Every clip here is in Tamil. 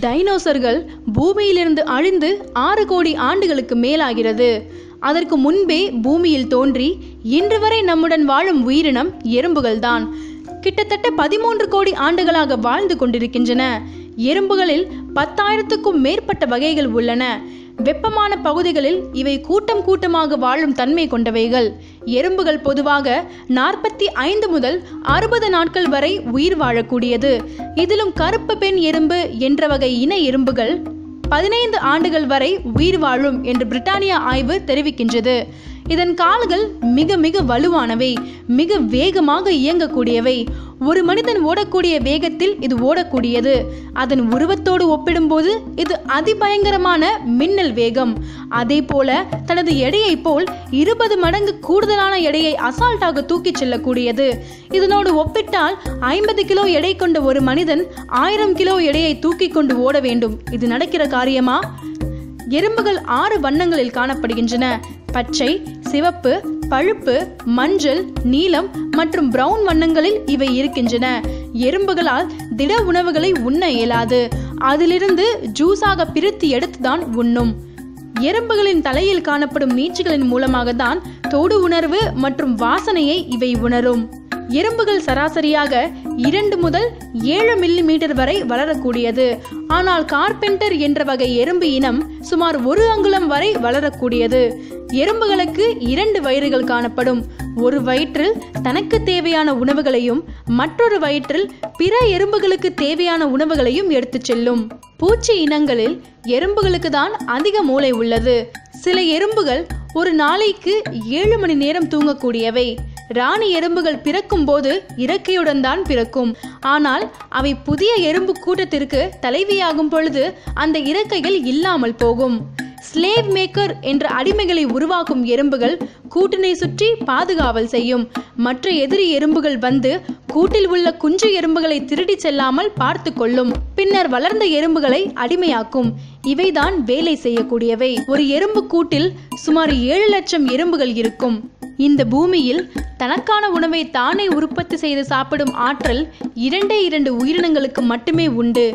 டைனோசர்கள் பூமியிலிருந்து அழிந்து ஆறு கோடி ஆண்டுகளுக்கு மேலாகிறது. அதற்கு முன்பே பூமியில் தோன்றி இன்று வரை நம்முடன் வாழும் உயிரினம் எறும்புகள்தான். கிட்டத்தட்ட பதிமூன்று கோடி ஆண்டுகளாக வாழ்ந்து கொண்டிருக்கின்றன. எறும்புகளில் பத்தாயிரத்துக்கும் மேற்பட்ட வகைகள் உள்ளன. வெப்பமான பகுதிகளில் இவை கூட்டம் கூட்டமாக வாழும் தன்மை கொண்டவைகள். எறும்புகள் பொதுவாக நாற்பத்தி ஐந்து முதல் அறுபது நாட்கள் வரை உயிர் வாழக்கூடியது. இதிலும் கருப்பு பெண் எறும்பு என்ற வகை இன எறும்புகள் பதினைந்து ஆண்டுகள் வரை உயிர் வாழும் என்று பிரிட்டானியா ஆய்வு தெரிவிக்கின்றது. இதன் கால்கள் மிக மிக வலுவானவை மிக வேகமாக இயங்கக்கூடியவை. ஒரு மனிதன் ஓடக்கூடிய வேகத்தில் இது ஓடக்கூடியது. அதன் உருவத்தோடு ஒப்பிடும்போது இது அதிபயங்கரமான மின்னல் வேகம். அதே போல தனது எடையை போல் இருபது மடங்கு கூடுதலான எடையை அசால்ட்டாக தூக்கிச் செல்லக்கூடியது. இதனோடு ஒப்பிட்டால் ஐம்பது கிலோ எடை கொண்ட ஒரு மனிதன் ஆயிரம் கிலோ எடையை தூக்கி கொண்டு ஓட வேண்டும். இது நடக்கிற காரியமா? எறும்புகள் ஆறு வண்ணங்களில் காணப்படுகின்றன. பச்சை சிவப்பு பழுப்பு மஞ்சள் நீலம் மற்றும் பிரவுன் வண்ணங்களில் இவை இருக்கின்றன. எறும்புகளால் திட உணவுகளை உண்ண இயலாது. அதிலிருந்து ஜூஸாக பிரித்து எடுத்துதான் உண்ணும். எறும்புகளின் தலையில் காணப்படும் நீச்சுகளின் மூலமாக தான் தொடு உணர்வு மற்றும் வாசனையை இவை உணரும். எறும்புகள் சராசரியாக இரண்டு முதல் ஏழு மில்லி மீட்டர் வரை வளரக்கூடியது. ஆனால் கார்பெண்டர் என்ற வகை எறும்பு இனம் சுமார் ஒரு அங்குலம் வரை வளரக்கூடியது. எறும்புகளுக்கு இரண்டு வயிறுகள் காணப்படும். ஒரு வயிற்றில் தனக்கு தேவையான உணவுகளையும் மற்றொரு வயிற்றில் பிற எறும்புகளுக்கு தேவையான உணவுகளையும் எடுத்துச் செல்லும். பூச்சி இனங்களில் எறும்புகளுக்கு தான் அதிக மூளை உள்ளது. சில எறும்புகள் ஒரு நாளைக்கு ஏழு மணி நேரம் தூங்கக்கூடியவை. ராணி எறும்புகள் பிறக்கும் போது இறக்கையுடன் தான் பிறக்கும். ஆனால் அவை புதிய எறும்பு கூட்டத்திற்கு தலைவியாகும் பொழுது அந்த இறக்கைகள் இல்லாமல் போகும். ஸ்லேவ் மேக்கர் என்ற அடிமைகளை உருவாக்கும் எறும்புகள் கூட்டினை சுற்றி பாதுகாவல் செய்யும். மற்ற எதிரி எறும்புகள் வந்து கூட்டில் உள்ள குஞ்சு எறும்புகளை திருடி செல்லாமல் பார்த்து கொள்ளும். பின்னர் வளர்ந்த எறும்புகளை அடிமையாக்கும். இவைதான் வேலை செய்யக்கூடியவை. ஒரு எறும்பு கூட்டில் சுமார் ஏழு லட்சம் எறும்புகள் இருக்கும். இந்த பூமியில் தனக்கான உணவை தானே உற்பத்தி செய்து சாப்பிடும் ஆற்றல் இரண்டே இரண்டு உயிரினங்களுக்கு மட்டுமே உண்டு.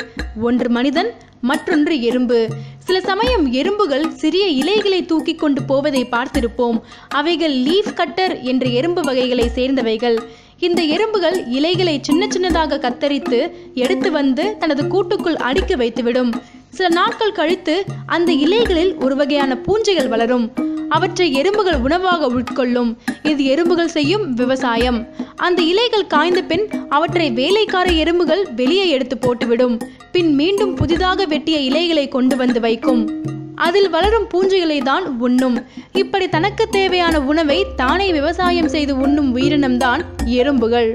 ஒன்று மனிதன் மற்றொன்று எறும்பு. சில சமயம் எறும்புகள் சிறிய இலைகளை தூக்கி கொண்டு போவதை பார்த்திருப்போம். அவைகள் லீஃப் கட்டர் என்ற எறும்பு வகைகளை சேர்ந்தவைகள். இந்த எறும்புகள் இலைகளை சின்ன சின்னதாக கத்தரித்து எடுத்து வந்து தனது கூட்டுக்குள் அடுக்கி வைத்துவிடும். சில நாட்கள் கழித்து அந்த இலைகளில் ஒரு வகையான பூஞ்சைகள் வளரும். அவற்றை எறும்புகள் உணவாக உட்கொள்ளும். இது எறும்புகள் செய்யும் விவசாயம். அந்த இலைகள் காய்ந்த பின் அவற்றை வேலைக்கார எறும்புகள் வெளியே எடுத்து போட்டுவிடும். பின் மீண்டும் புதிதாக வெட்டிய இலைகளை கொண்டு வந்து வைக்கும். அதில் வளரும் பூஞ்சைகளை தான் உண்ணும். இப்படி தனக்கு தேவையான உணவை தானே விவசாயம் செய்து உண்ணும் உயிரினம்தான் எறும்புகள்.